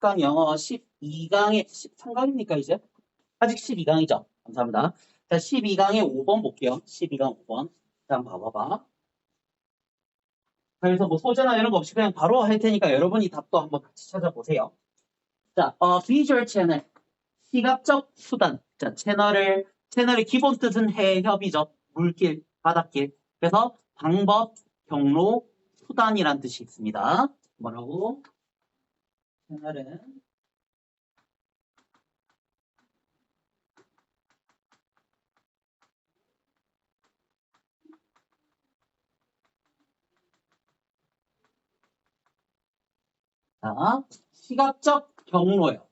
10강 영어 12강에 13강입니까 이제? 아직 12강이죠. 감사합니다. 자, 12강에 5번 볼게요. 12강 5번. 자, 한번 봐봐봐. 그래서 뭐 소재나 이런 거 없이 그냥 바로 할 테니까 여러분이 답도 한번 같이 찾아보세요. 자, 어, 비주얼 채널. 시각적 수단. 자, 채널을, 채널의 기본 뜻은 해협이죠. 물길, 바닷길. 그래서 방법, 경로, 수단이란 뜻이 있습니다. 뭐라고? 채널은 자, 시각적 경로요.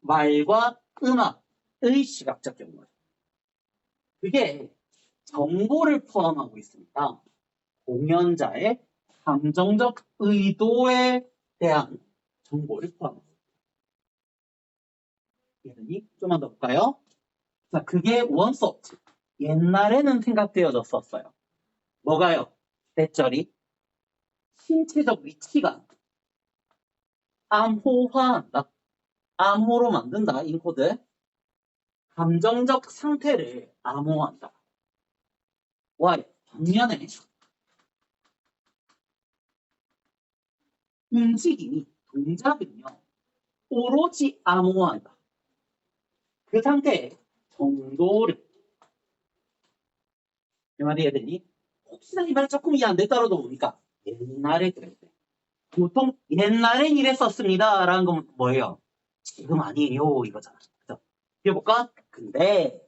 말과 음악의 시각적 경로요. 그게 정보를 포함하고 있습니다. 공연자의 감정적 의도에 대한 정보를 포함하고 있습니다. 좀만 더 볼까요? 자, 그게 원소프트. 옛날에는 생각되어졌었어요. 뭐가요? 대절이 신체적 위치가 암호화한다. 암호로 만든다. 인코드. 감정적 상태를 암호화한다. Why? 반면에 움직임이 동작은요. 오로지 암호화한다. 그 상태의 정도를 이 말이 해야되니 혹시나 이 말이 조금 이해 안 됐다라도 뭡니까? 옛날에 그랬대. 보통 옛날엔 이랬었습니다. 라는 건 뭐예요? 지금 아니에요. 이거잖아. 그죠? 해볼까? 근데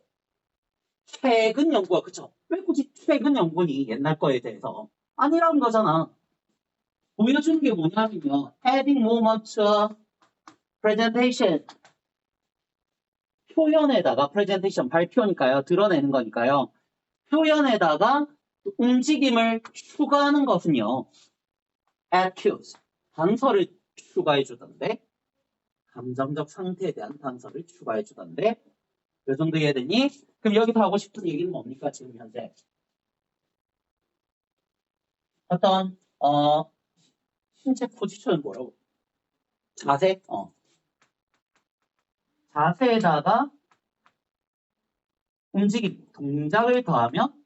최근 연구가 그쵸? 왜 굳이 최근 연구니 옛날 거에 대해서 아니라는 거잖아. 보여주는 게 뭐냐면요. adding moment presentation. 표현에다가 presentation 발표니까요. 드러내는 거니까요. 표현에다가 움직임을 추가하는 것은요. accuse. 단서를 추가해 주던데. 감정적 상태에 대한 단서를 추가해 주던데. 요 정도 이해되니? 그럼 여기서 하고 싶은 얘기는 뭡니까? 지금 현재. 어떤 어 신체 포지션은 뭐라고? 자세? 어. 자세에다가 움직임, 동작을 더하면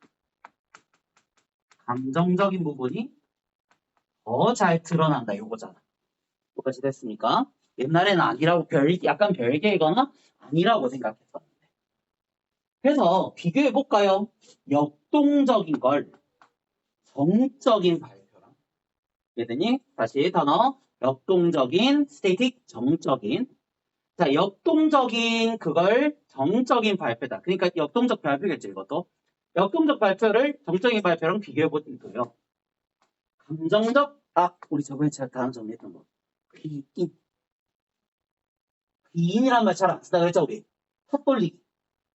감정적인 부분이 더 잘 드러난다. 요거잖아. 뭐까지 됐습니까? 옛날에는 아니라고 별, 약간 별개이거나 아니라고 생각했었는데. 그래서 비교해 볼까요? 역동적인 걸 정적인 발 얘들이 다시 단어 역동적인 스테이틱 정적인. 자 역동적인 그걸 정적인 발표다. 그러니까 역동적 발표겠죠 이것도. 역동적 발표를 정적인 발표랑 비교해 보면 돼요. 감정적 아 우리 저번에 제가 다음 정리했던 거. 귀인. 귀인이란 말 잘 안 쓰다 그랬죠 우리? 헛 돌리기.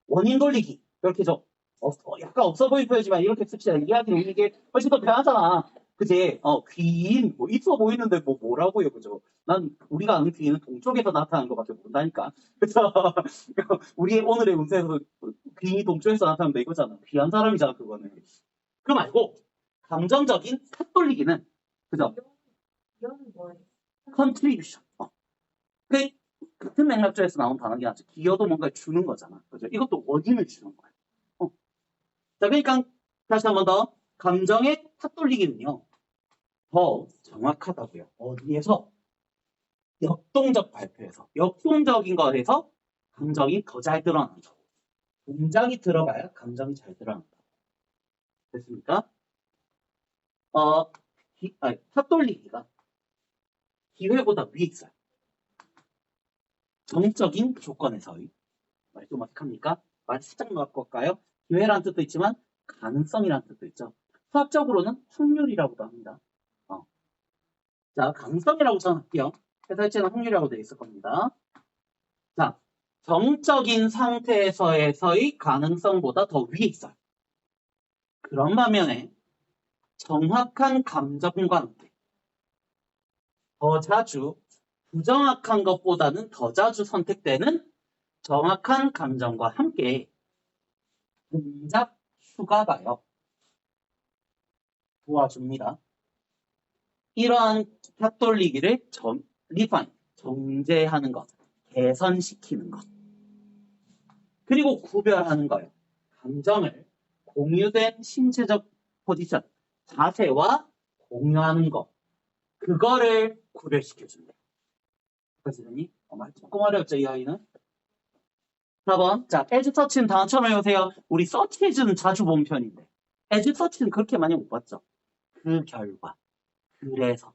원인 돌리기. 이렇게 좀 어, 어, 약간 없어 보일 표현이지만 이렇게 씁시다. 이야기는 이게 훨씬 더 편하잖아 그지 어 귀인 뭐 있어 보이는데 뭐 뭐라고요? 그죠? 난 우리가 아는 귀인은 동쪽에서 나타나는 것밖에 모른다니까. 그래서 우리 오늘의 운세에서 귀인이 동쪽에서 나타난다 이거잖아. 귀한 사람이잖아 그거는. 그 말고 감정적인 탓 돌리기는 그죠? contribution. 어. 그 같은 맥락적에서 나온 단어긴 하죠 기여도 뭔가 주는 거잖아. 그죠? 이것도 원인을 주는 거야. 어. 자 그러니까 다시 한 번 더 감정의 탓 돌리기는요 더 정확하다고요 어디에서 역동적 발표에서 역동적인 것에서 감정이 더 잘 드러난다 동작이 들어가야 감정이 잘 드러난다 됐습니까? 어, 기, 아니, 탓 돌리기가 기회보다 위에 있어요. 정적인 조건에서의 말이 좀 어색합니까? 말이 살짝 바꿔볼까요? 기회라는 뜻도 있지만 가능성이라는 뜻도 있죠. 수학적으로는 확률이라고도 합니다. 어. 자, 가능성이라고 전할게요. 해설제는 확률이라고 되어 있을 겁니다. 자, 정적인 상태에서의 가능성보다 더 위에 있어요. 그런 반면에 정확한 감정과 함께 더 자주 부정확한 것보다는 더 자주 선택되는 정확한 감정과 함께 동작 추가가요. 도와줍니다. 이러한 탁 돌리기를 점, 리파인, 정제하는 것, 개선시키는 것. 그리고 구별하는 거예요. 감정을 공유된 신체적 포지션, 자세와 공유하는 거. 그거를 구별시켜준대요. 그러시더니 정말 조금 어렵죠, 이 아이는? 4번. 자, 에즈 터치는 단어 처음 해보세요. 우리 서치에즈는 자주 본 편인데. 에즈 터치는 그렇게 많이 못 봤죠. 그 결과. 그래서.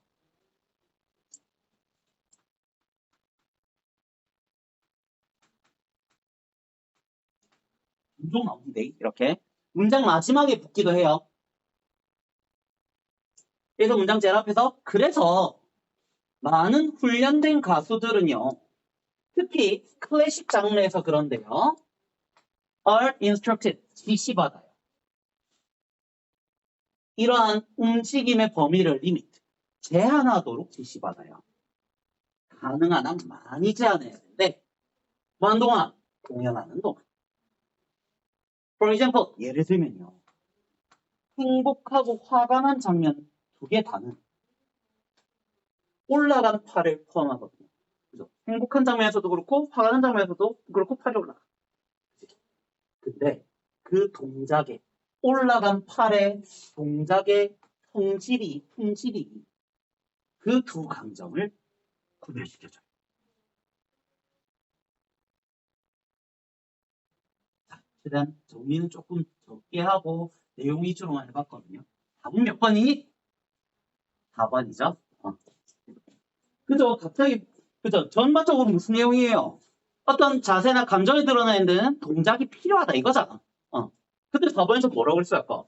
종종 나오는데, 이렇게. 문장 마지막에 붙기도 해요. 그래서 문장 제일 앞에서, 그래서 많은 훈련된 가수들은요, 특히 클래식 장르에서 그런데요. are instructed, 지시받아요. 이러한 움직임의 범위를 리미트, 제한하도록 지시받아요. 가능한 한 많이 제한해야 되는데, 뭐 하는 동안? 공연하는 동안. For example, 예를 들면요. 행복하고 화가 난 장면 두 개 다는 올라간 팔을 포함하거든요. 그죠? 행복한 장면에서도 그렇고 화가 난 장면에서도 그렇고 팔이 올라가. 근데 그 동작에 올라간 팔의 동작의 성질이 품질이 그두 감정을 구별시켜줘요. 자, 최대한 정리는 조금 적게 하고 내용 위주로만 해봤거든요. 답은 몇 번이니? 4번이죠. 어. 그죠? 갑자기 그죠? 전반적으로 무슨 내용이에요? 어떤 자세나 감정이 드러나는 데는 동작이 필요하다 이거잖아. 어. 근데 4번에서 뭐라고 그랬어요? 아까?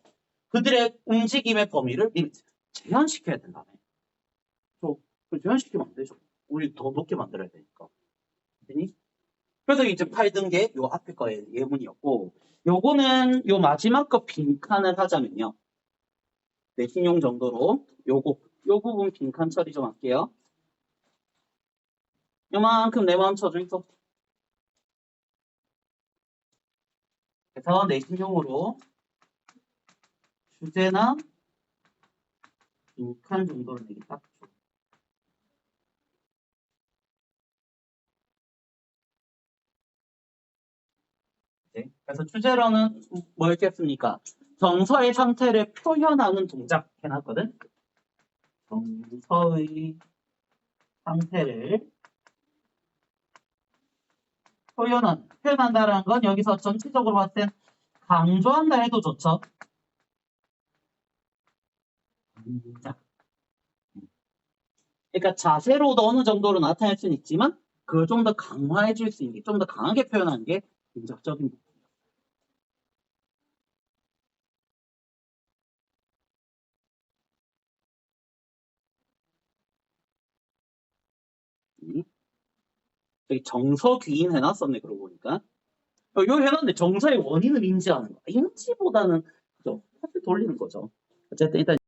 그들의 움직임의 범위를 제한시켜야 된다며. 저, 그 제한시키면 안 되죠. 우리 더 높게 만들어야 되니까. 그니? 그래서 이제 8등계 요 앞에 거의 예문이었고, 요거는 요 마지막 거 빈칸을 하자면요. 내 신용 정도로 요거, 요 부분 빈칸 처리 좀 할게요. 요만큼 내 마음 있어. 그래서 내신용으로 주제나 빈칸 정도를 내기 딱 줘. 네. 그래서 주제로는 뭐 있겠습니까? 정서의 상태를 표현하는 동작 해놨거든. 정서의 상태를 표현한, 표현한다라는 건 여기서 전체적으로 봤을 땐 강조한다 해도 좋죠. 그러니까 자세로도 어느 정도로 나타낼 수는 있지만 그걸 좀 더 강화해 줄 수 있는 게, 좀 더 강하게 표현하는 게 동작적인 부분. 여기 정서 귀인 해놨었네, 그러고 보니까. 어, 여기 해놨는데 정서의 원인을 인지하는 거. 인지보다는, 그죠? 사실 돌리는 거죠. 어쨌든 일단